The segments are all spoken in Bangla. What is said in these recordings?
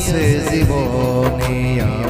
গেছে জীবনে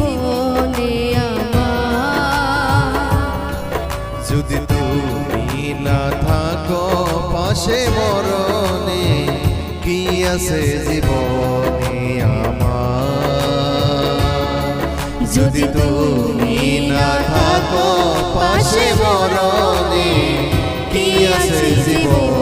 জীবনে যদি তুমি পাশে মরণে কি আছে যদি পাশে কি আছে জীবন?